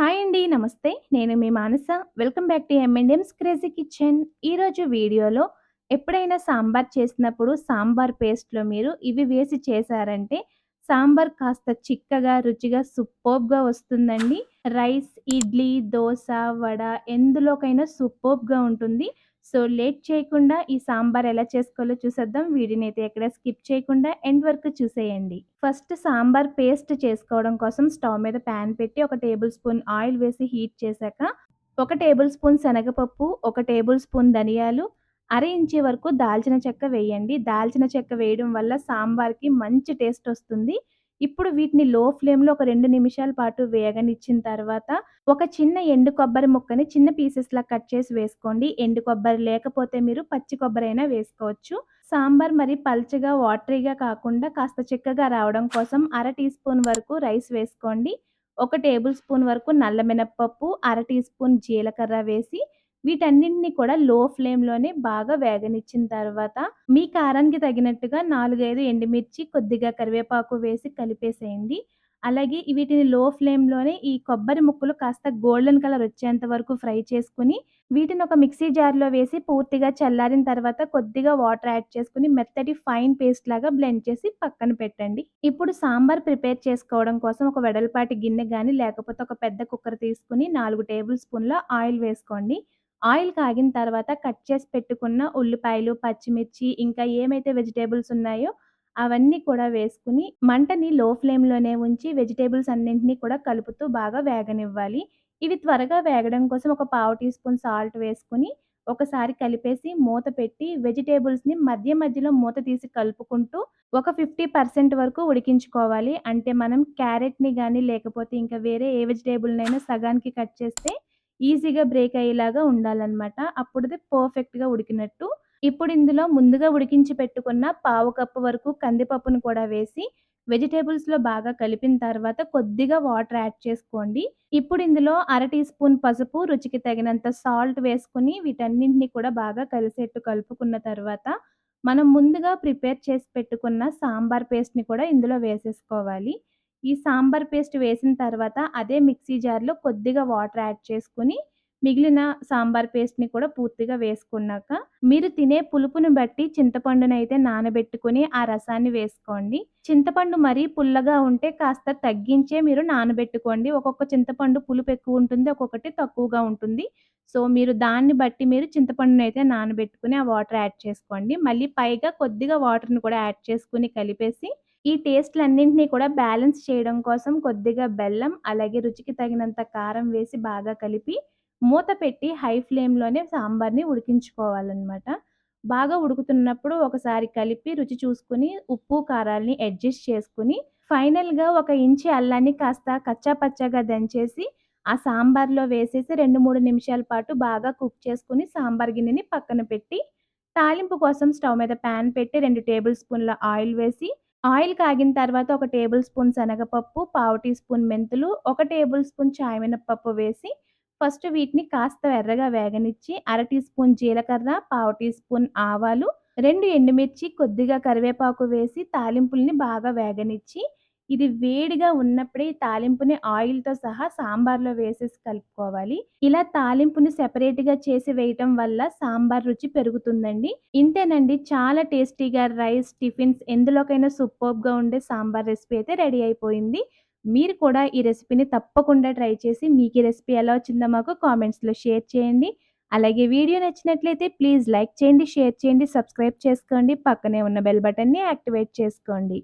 Hi అండి. నమస్తే. నేను మీ Manasa. Welcome back to M and Ms crazy kitchen. ఈరోజు వీడియోలో ఎప్పుడైనా సాంబార్ చేసినప్పుడు సాంబార్ పేస్ట్‌లో మీరు ఇవి వేసి చేశారంటే సాంబార్ కాస్త చిక్కగా, రుచిగా సూపర్బ్‌గా వస్తుందండి. రైస్, ఇడ్లీ, దోశ వడ ఎందులోకైనా సూపర్బ్‌గా ఉంటుంది. సో, లేట్ చేయకుండా ఈ సాంబార్ ఎలా చేసుకోవాలో చూసేద్దాం. వీడియోనైతే ఎక్కడ స్కిప్ చేయకుండా ఎండ్ వరకు చూసేయండి. ఫస్ట్ సాంబార్ పేస్ట్ చేసుకోవడం కోసం స్టవ్ మీద ప్యాన్ పెట్టి ఒక టేబుల్ స్పూన్ ఆయిల్ వేసి హీట్ చేశాక, ఒక టేబుల్ స్పూన్ శనగపప్పు, ఒక టేబుల్ స్పూన్ ధనియాలు, అర ఇంచి వరకు దాల్చిన చెక్క వేయండి. దాల్చిన చెక్క వేయడం వల్ల సాంబార్‌కి మంచి టేస్ట్ వస్తుంది. ఇప్పుడు వీటిని లో ఫ్లేమ్‌లో ఒక రెండు నిమిషాల పాటు వేగనిచ్చిన తర్వాత, ఒక చిన్న ఎండు కొబ్బరి ముక్కని చిన్న పీసెస్‌లా కట్ చేసి వేసుకోండి. ఎండు కొబ్బరి లేకపోతే మీరు పచ్చి కొబ్బరి అయినా వేసుకోవచ్చు. సాంబార్ మరి పల్చగా, వాటరీగా కాకుండా కాస్త చిక్కగా రావడం కోసం అర టీ స్పూన్ వరకు రైస్ వేసుకోండి. ఒక టేబుల్ స్పూన్ వరకు నల్ల మినపప్పు, అర టీ స్పూన్ జీలకర్ర వేసి వీటన్నింటినీ కూడా లో ఫ్లేమ్‌లోనే బాగా వేగనిచ్చిన తర్వాత, మీ కారానికి తగినట్టుగా 4, 5 ఎండుమిర్చి, కొద్దిగా కరివేపాకు వేసి కలిపేసేయండి. అలాగే వీటిని లో ఫ్లేమ్‌లోనే ఈ కొబ్బరి ముక్కలు కాస్త గోల్డెన్ కలర్ వచ్చేంత వరకు ఫ్రై చేసుకుని వీటిని ఒక మిక్సీ జార్‌లో వేసి పూర్తిగా చల్లారిన తర్వాత కొద్దిగా వాటర్ యాడ్ చేసుకొని మెత్తటి ఫైన్ పేస్ట్ లాగా బ్లెండ్ చేసి పక్కన పెట్టండి. ఇప్పుడు సాంబార్ ప్రిపేర్ చేసుకోవడం కోసం ఒక వెడల్పాటి గిన్నె కానీ లేకపోతే ఒక పెద్ద కుక్కర్ తీసుకుని నాలుగు టేబుల్ స్పూన్ల ఆయిల్ వేసుకోండి. ఆయిల్ కాగిన తర్వాత కట్ చేసి పెట్టుకున్న ఉల్లిపాయలు, పచ్చిమిర్చి ఇంకా ఏమైతే వెజిటేబుల్స్ ఉన్నాయో అవన్నీ కూడా వేసుకుని మంటని లో ఫ్లేమ్‌లోనే ఉంచి వెజిటేబుల్స్ అన్నింటినీ కూడా కలుపుతూ బాగా వేగనివ్వాలి. ఇవి త్వరగా వేగడం కోసం ఒక పావు టీ స్పూన్ సాల్ట్ వేసుకొని, ఒకసారి కలిపేసి మూత పెట్టి వెజిటేబుల్స్ని మధ్య మధ్యలో మూత తీసి కలుపుకుంటూ ఒక 50% వరకు ఉడికించుకోవాలి. అంటే మనం క్యారెట్‌ని కానీ లేకపోతే ఇంకా వేరే ఏ వెజిటేబుల్నైనా సగానికి కట్ చేస్తే ఈజీగా బ్రేక్ అయ్యేలాగా ఉండాలన్నమాట అప్పుడిది పర్ఫెక్ట్‌గా ఉడికినట్టు. ఇప్పుడు ఇందులో ముందుగా ఉడికించి పెట్టుకున్న పావు కప్పు వరకు కందిపప్పును కూడా వేసి వెజిటేబుల్స్లో బాగా కలిపిన తర్వాత కొద్దిగా వాటర్ యాడ్ చేసుకోండి. ఇప్పుడు ఇందులో అర టీ స్పూన్ పసుపు, రుచికి తగినంత సాల్ట్ వేసుకుని వీటన్నింటిని కూడా బాగా కలిసేట్టు కలుపుకున్న తర్వాత, మనం ముందుగా ప్రిపేర్ చేసి పెట్టుకున్న సాంబార్ పేస్ట్‌ని కూడా ఇందులో వేసేసుకోవాలి. ఈ సాంబార్ పేస్ట్ వేసిన తర్వాత అదే మిక్సీ జార్‌లో కొద్దిగా వాటర్ యాడ్ చేసుకొని, మిగిలిన సాంబార్ పేస్ట్‌ని కూడా పూర్తిగా వేసుకున్నాక, మీరు తినే పులుపుని బట్టి చింతపండునైతే నానబెట్టుకుని ఆ రసాన్ని వేసుకోండి. చింతపండు మరీ పుల్లగా ఉంటే కాస్త తగ్గించే మీరు నానబెట్టుకోండి. ఒక్కొక్క చింతపండు పులుపు ఎక్కువ ఉంటుంది. ఒక్కొక్కటి తక్కువగా ఉంటుంది. సో, మీరు దాన్ని బట్టి మీరు చింతపండును అయితే నానబెట్టుకుని ఆ వాటర్ యాడ్ చేసుకోండి. మళ్ళీ పైగా కొద్దిగా వాటర్‌ని కూడా యాడ్ చేసుకొని కలిపేసి, ఈ టేస్ట్‌లన్నింటిని కూడా బ్యాలెన్స్ చేయడం కోసం కొద్దిగా బెల్లం, అలాగే రుచికి తగినంత కారం వేసి బాగా కలిపి, మూత పెట్టి హై ఫ్లేమ్‌లోనే సాంబార్‌ని ఉడికించుకోవాలన్నమాట. బాగా ఉడుకుతున్నప్పుడు ఒకసారి కలిపి రుచి చూసుకొని, ఉప్పు, కారాల్ని అడ్జస్ట్ చేసుకొని, ఫైనల్‌గా ఒక ఇంచి అల్లాన్ని కాస్త కచ్చా పచ్చాగా దంచేసి, ఆ సాంబార్‌లో వేసేసి 2, 3 నిమిషాల పాటు బాగా కుక్ చేసుకుని సాంబార్ గిన్నెని పక్కన పెట్టి, తాలింపు కోసం స్టవ్ మీద ప్యాన్ పెట్టి రెండు టేబుల్ స్పూన్ల ఆయిల్ వేసి, ఆయిల్ కాగిన తర్వాత ఒక టేబుల్ స్పూన్ శనగపప్పు, పావు టీ స్పూన్ మెంతులు, ఒక టేబుల్ స్పూన్ చాయ్ వేసి, ఫస్ట్ వీటిని కాస్త ఎర్రగా వేగనిచ్చి, అర టీ స్పూన్ జీలకర్ర, పావు టీ స్పూన్ ఆవాలు, రెండు ఎండుమిర్చి, కొద్దిగా కరివేపాకు వేసి తాలింపుల్ని బాగా వేగనిచ్చి, ఇది వేడిగా ఉన్నప్పుడే తాలింపుని ఆయిల్‌తో సహా సాంబార్‌లో వేసేసి కలుపుకోవాలి. ఇలా తాలింపుని సెపరేట్‌గా చేసి వేయటం వల్ల సాంబార్ రుచి పెరుగుతుందండి. ఇంతేనండి చాలా టేస్టీగా రైస్, టిఫిన్స్ ఎందులోకైనా సూపర్గా ఉండే సాంబార్ రెసిపీ అయితే రెడీ అయిపోయింది. మీరు కూడా ఈ రెసిపీని తప్పకుండా ట్రై చేసి మీకు ఈ రెసిపీ ఎలా వచ్చిందో మాకు కామెంట్స్‌లో షేర్ చేయండి. అలాగే వీడియో నచ్చినట్లయితే ప్లీజ్ లైక్ చేయండి, షేర్ చేయండి, సబ్స్క్రైబ్ చేసుకోండి. పక్కనే ఉన్న బెల్ బటన్‌ని యాక్టివేట్ చేసుకోండి.